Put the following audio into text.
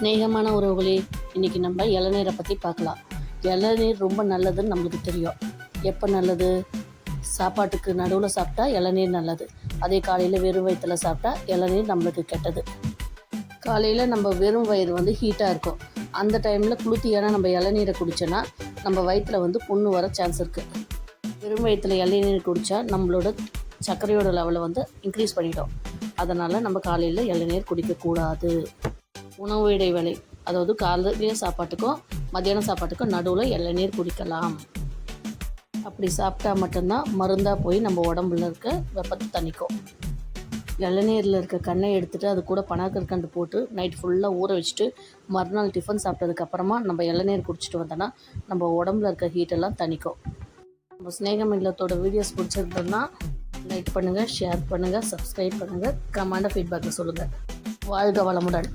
ஸ்நேகமான உறவுகளே இன்றைக்கி நம்ம இளநீரை பற்றி பார்க்கலாம். இளநீர் ரொம்ப நல்லதுன்னு நம்மளுக்கு தெரியும். எப்போ நல்லது? சாப்பாட்டுக்கு நடுவில் சாப்பிட்டா இளநீர் நல்லது. அதே காலையில் வெறும் வயிற்றுல சாப்பிட்டா இளநீர் நம்மளுக்கு கெட்டது. காலையில் நம்ம வெறும் வயிறு வந்து ஹீட்டாக இருக்கும். அந்த டைமில் குளுத்தியான நம்ம இளநீரை குடித்தோன்னா நம்ம வயிற்றில் வந்து புண்ணு வர சான்ஸ் இருக்குது வெறும் வயிற்றுல இளநீர் குடித்தா நம்மளோட சர்க்கரையோட லெவலை வந்து இன்க்ரீஸ் பண்ணிட்டோம் அதனால் நம்ம காலையில் இளநீர் குடிக்கக்கூடாது. உணவு இடைவேளை அதாவது காலையில சாப்பாட்டுக்கும் மத்தியான சாப்பாட்டுக்கும் நடுவில் இளநீர் குடிக்கலாம். அப்படி சாப்பிட்டா மட்டும்தான் மருந்தாக போய் நம்ம உடம்புல இருக்க வெப்பத்தை தணிக்கும். இளநீரில் இருக்க கண்ணை எடுத்துகிட்டு அது கூட பனாக்கற்கண்டு போட்டு நைட் ஃபுல்லாக ஊற வச்சுட்டு மறுநாள் டிஃபன் சாப்பிட்டதுக்கப்புறமா நம்ம இளநீர் குடிச்சிட்டு வந்தோன்னா நம்ம உடம்புல இருக்க ஹீட்டெல்லாம் தணிக்கும். நம்ம ஸ்நேகம் இல்லத்தோட வீடியோஸ் பிடிச்சிருந்தோம்னா லைக் பண்ணுங்கள் ஷேர் பண்ணுங்கள் சப்ஸ்கிரைப் பண்ணுங்கள் கமெண்டாக ஃபீட்பேக்கை சொல்லுங்கள் வாழ்க வளமுடன்.